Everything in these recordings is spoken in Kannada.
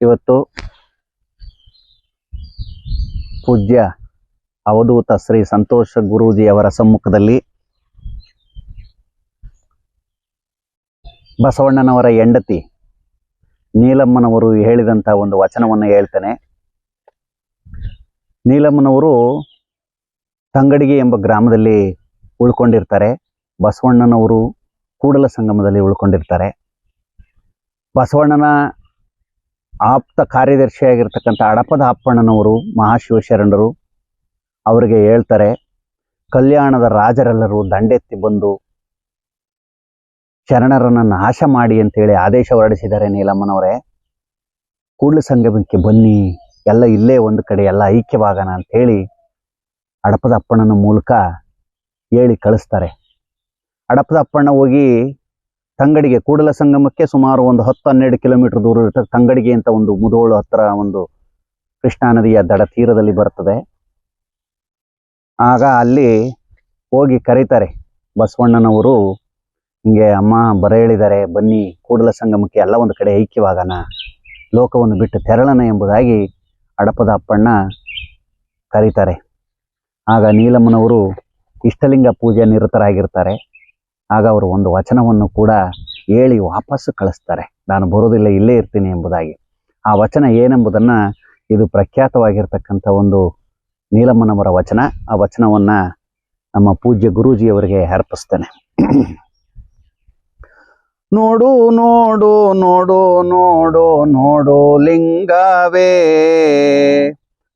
ಇವತ್ತು ಪೂಜ್ಯ ಅವಧೂತ ಶ್ರೀ ಸಂತೋಷ ಗುರೂಜಿ ಅವರ ಸಮ್ಮುಖದಲ್ಲಿ ಬಸವಣ್ಣನವರ ಹೆಂಡತಿ ನೀಲಮ್ಮನವರು ಹೇಳಿದಂಥ ಒಂದು ವಚನವನ್ನು ಹೇಳ್ತೇನೆ. ನೀಲಮ್ಮನವರು ತಂಗಡಿಗೆ ಎಂಬ ಗ್ರಾಮದಲ್ಲಿ ಉಳ್ಕೊಂಡಿರ್ತಾರೆ. ಬಸವಣ್ಣನವರು ಕೂಡಲ ಸಂಗಮದಲ್ಲಿ ಉಳ್ಕೊಂಡಿರ್ತಾರೆ. ಬಸವಣ್ಣನ ಆಪ್ತ ಕಾರ್ಯದರ್ಶಿಯಾಗಿರ್ತಕ್ಕಂಥ ಅಡಪದ ಅಪ್ಪಣ್ಣನವರು ಮಹಾಶಿವಶರಣರು ಅವರಿಗೆ ಹೇಳ್ತಾರೆ, ಕಲ್ಯಾಣದ ರಾಜರೆಲ್ಲರೂ ದಂಡೆತ್ತಿ ಬಂದು ಶರಣರನ್ನು ನಾಶ ಮಾಡಿ ಅಂತೇಳಿ ಆದೇಶ ಹೊರಡಿಸಿದ್ದಾರೆ ನೀಲಮ್ಮನವರೇ. ಕೂಡಲ ಸಂಗಮಕ್ಕೆ ಬನ್ನಿ, ಎಲ್ಲ ಇಲ್ಲೇ ಒಂದು ಕಡೆ ಎಲ್ಲ ಐಕ್ಯವಾಗೋಣ ಅಂತೇಳಿ ಅಡಪದ ಅಪ್ಪಣ್ಣನ ಮೂಲಕ ಹೇಳಿ ಕಳಿಸ್ತಾರೆ. ಅಡಪದ ಅಪ್ಪಣ್ಣ ಹೋಗಿ ತಂಗಡಿಗೆ ಕೂಡಲ ಸಂಗಮಕ್ಕೆ ಸುಮಾರು ಒಂದು ಹತ್ತು ಹನ್ನೆರಡು ಕಿಲೋಮೀಟರ್ ದೂರ ಇರ್ತದೆ ತಂಗಡಿಗೆ ಅಂತ ಒಂದು ಮುದೋಳು ಹತ್ರ ಒಂದು ಕೃಷ್ಣಾ ನದಿಯ ದಡ ತೀರದಲ್ಲಿ ಬರ್ತದೆ. ಆಗ ಅಲ್ಲಿ ಹೋಗಿ ಕರೀತಾರೆ. ಬಸವಣ್ಣನವರು ಹಿಂಗೆ, ಅಮ್ಮ, ಬರ ಹೇಳಿದ್ದಾರೆ. ಬನ್ನಿ, ಕೂಡಲ ಸಂಗಮಕ್ಕೆ ಎಲ್ಲ ಒಂದು ಕಡೆ ಐಕ್ಯವಾಗಣ. ಲೋಕವನ್ನು ಬಿಟ್ಟು ತೆರಳನ ಎಂಬುದಾಗಿ ಅಡಪದ ಅಪ್ಪಣ್ಣ ಕರೀತಾರೆ. ಆಗ ನೀಲಮ್ಮನವರು ಇಷ್ಟಲಿಂಗ ಪೂಜೆ ನಿರತರಾಗಿರ್ತಾರೆ. ಆಗ ಅವರು ಒಂದು ವಚನವನ್ನು ಕೂಡ ಹೇಳಿ ವಾಪಸ್ಸು ಕಳಿಸ್ತಾರೆ. ನಾನು ಬರೋದಿಲ್ಲ ಇಲ್ಲೇ ಇರ್ತೀನಿ ಎಂಬುದಾಗಿ. ಆ ವಚನ ಏನೆಂಬುದನ್ನು ಇದು ಪ್ರಖ್ಯಾತವಾಗಿರ್ತಕ್ಕಂಥ ಒಂದು ನೀಲಮ್ಮನವರ ವಚನ. ಆ ವಚನವನ್ನ ನಮ್ಮ ಪೂಜ್ಯ ಗುರೂಜಿಯವರಿಗೆ ಅರ್ಪಿಸ್ತೇನೆ. ನೋಡು ನೋಡು ನೋಡು ನೋಡು ನೋಡು ಲಿಂಗವೇ.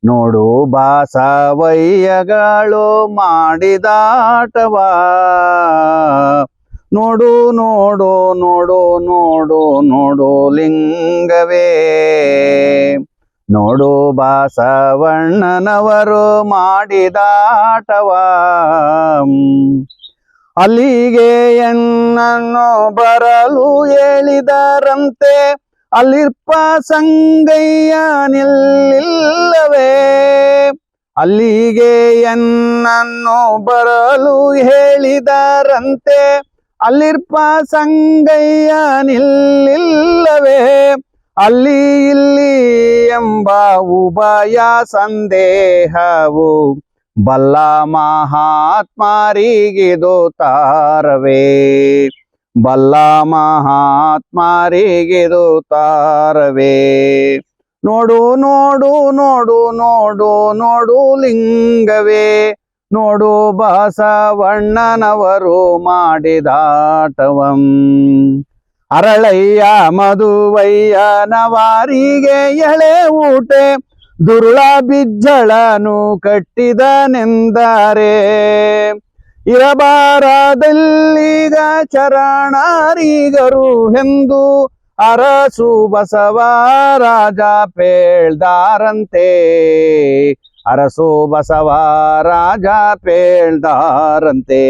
ನೋಡು ಬಾಸವಯ್ಯಗಳು ಮಾಡಿದಾಟವ. ನೋಡು ನೋಡು ನೋಡು ನೋಡು ನೋಡು ಲಿಂಗವೇ. ನೋಡು ಬಾಸವಣ್ಣನವರು ಮಾಡಿದಾಟವ. ಅಲ್ಲಿಗೆ ಎನ್ನನ್ನು ಬರಲು ಹೇಳಿದರಂತೆ ಅಲ್ಲಿರ್ಪ ಸಂಗಯ್ಯ ನಿಲ್ಲವೇ ಅಲ್ಲಿಗೆ ಎನ್ನನ್ನು ಬರಲು ಹೇಳಿದರಂತೆ ಅಲ್ಲಿರ್ಪ ಸಂಗಯ್ಯ ನಿಲ್ಲಿಲ್ಲವೇ? ಅಲ್ಲಿ ಇಲ್ಲಿ ಎಂಬ ಉಭಯ ಸಂದೇಹವು ಬಲ್ಲ ಮಹಾತ್ಮರಿಗಿದು ತಾರವೇ. ಬಲ್ಲ ಮಹಾತ್ಮರಿಗಿದು ತಾರವೇ. ನೋಡು ನೋಡು ನೋಡು ನೋಡು ನೋಡು ಲಿಂಗವೇ. ನೋಡು ಬಸವಣ್ಣನವರು ಮಾಡಿದಾಟವಂ. ಅರಳಯ್ಯ ಮಧುವಯ್ಯ ನವಾರಿಗೆ ಎಳೆ ಊಟೆ, ದುರುಳ ಬಿಜ್ಜಳನು ಕಟ್ಟಿದನೆಂದರೆ ಇರಬಾರದಲ್ಲೀಗ ಚರಣಾರಿಗರು ಎಂದು ಅರಸು ಬಸವ ರಾಜ ಪೇಳ್ದಾರಂತೆ. ಅರಸು ಬಸವ ರಾಜ ಪೇಳ್ದಾರಂತೆ.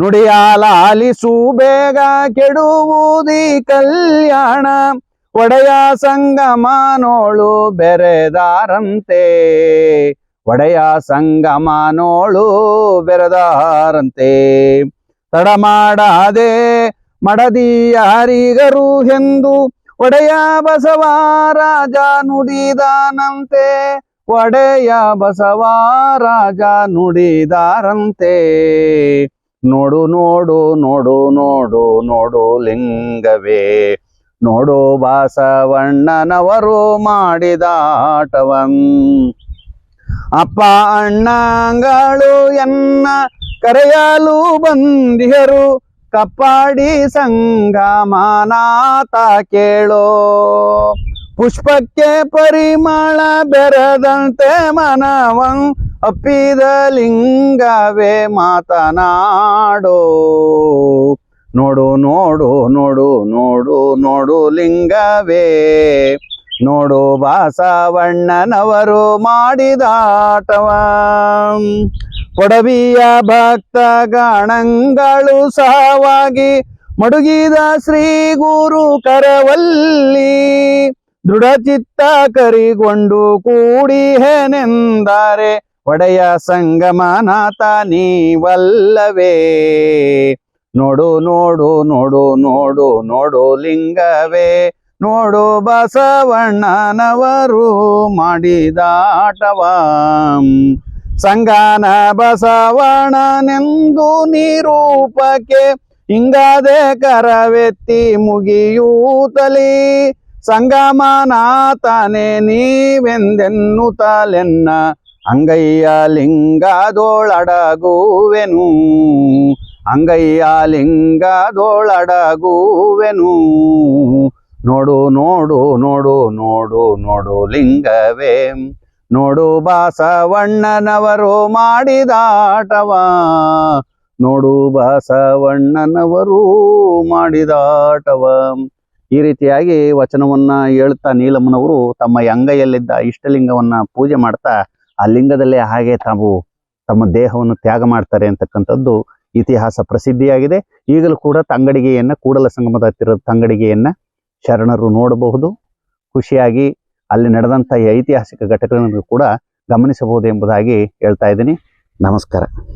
ನುಡಿಯಾಲಾಲಿಸು ಬೇಗ ಕೆಡುವುದಿ ಕಲ್ಯಾಣ, ಒಡೆಯ ಸಂಗಮಾನೋಳು ಬೆರೆದಾರಂತೆ. ಒಡೆಯ ಸಂಗಮಾನೋಳು ಬೆರೆದಾರಂತೆ. ತಡ ಮಾಡದೆ ಮಡದಿಯಾರಿಗರು ಎಂದು ಒಡೆಯ ಬಸವ ರಾಜ ನುಡಿದಾನಂತೆ. ಒಡೆಯ ಬಸವ ರಾಜ ನುಡಿದಾರಂತೆ. ನೋಡು ನೋಡು ನೋಡು ನೋಡು ನೋಡು ಲಿಂಗವೇ. ನೋಡು ಬಸವಣ್ಣನವರು ಮಾಡಿದ ಆಟವಂ. ಅಪ್ಪ ಅಣ್ಣಗಳು ಎನ್ನ ಕರೆಯಲು ಬಂದಿಹರು ಕಪ್ಪಾಡಿ ಸಂಗಮಾನಾತ ಕೇಳೋ. ಪುಷ್ಪಕ್ಕೆ ಪರಿಮಳ ಬೆರದಂತೆ ಮನವಂ ಅಪ್ಪಿದ ಲಿಂಗವೇ ಮಾತನಾಡೋ. ನೋಡು ನೋಡು ನೋಡು ನೋಡು ನೋಡು ಲಿಂಗವೇ. ನೋಡು ಬಾಸವಣ್ಣನವರು ಮಾಡಿದಾಟವ ಕೊಡವಿಯ ಭಕ್ತ ಗಣಗಳು ಸಹವಾಗಿ ಮಡುಗಿದ ಶ್ರೀ ಗುರು ಕರವಲ್ಲಿ. ದೃಢ ಕರಿಗೊಂಡು ಕೂಡಿ ಹೇನೆಂದಾರೆ ಒಡೆಯ ಸಂಗಮನಾಥ ನೀವಲ್ಲವೇ. ನೋಡು ನೋಡು ನೋಡು ನೋಡು ನೋಡು ಲಿಂಗವೇ. ನೋಡು ಬಸವಣ್ಣನವರು ಮಾಡಿದಾಟವ. ಸಂಗಾನ ಬಸವಣ್ಣನೆಂದು ನಿರೂಪಕ್ಕೆ ಹಿಂಗಾದೆ ಕರವೆತ್ತಿ ಮುಗಿಯೂತಲಿ. ಸಂಗಮನಾಥನೆ ನೀವೆಂದೆನ್ನುತ್ತಲೆನ್ನ ಅಂಗಯ್ಯ ಲಿಂಗದೋಳಡಗುವೆನು. ಅಂಗಯ್ಯ ಲಿಂಗದೋಳಡಗುವೆನು. ನೋಡು ನೋಡು ನೋಡು ನೋಡು ನೋಡು ಲಿಂಗವೇ. ನೋಡು ಬಾಸವಣ್ಣನವರು ಮಾಡಿದಾಟವ. ನೋಡು ಬಾಸವಣ್ಣನವರು ಮಾಡಿದಾಟವ. ಈ ರೀತಿಯಾಗಿ ವಚನವನ್ನ ಹೇಳ್ತಾ ನೀಲಮ್ಮನವರು ತಮ್ಮ ಅಂಗೈಯಲ್ಲಿದ್ದ ಇಷ್ಟಲಿಂಗವನ್ನ ಪೂಜೆ ಮಾಡ್ತಾ ಆ ಲಿಂಗದಲ್ಲೇ ಹಾಗೆ ತಾವು ತಮ್ಮ ದೇಹವನ್ನು ತ್ಯಾಗ ಮಾಡ್ತಾರೆ ಅಂತಕ್ಕಂಥದ್ದು ಇತಿಹಾಸ ಪ್ರಸಿದ್ಧಿಯಾಗಿದೆ. ಈಗಲೂ ಕೂಡ ತಂಗಡಿಗೆಯನ್ನ, ಕೂಡಲ ಸಂಗಮದ ಹತ್ತಿರ ತಂಗಡಿಗೆಯನ್ನ ಶರಣರು ನೋಡಬಹುದು. ಖುಷಿಯಾಗಿ ಅಲ್ಲಿ ನಡೆದಂಥ ಐತಿಹಾಸಿಕ ಘಟಕಗಳನ್ನು ಕೂಡ ಗಮನಿಸಬಹುದು ಎಂಬುದಾಗಿ ಹೇಳ್ತಾ ಇದ್ದೀನಿ. ನಮಸ್ಕಾರ.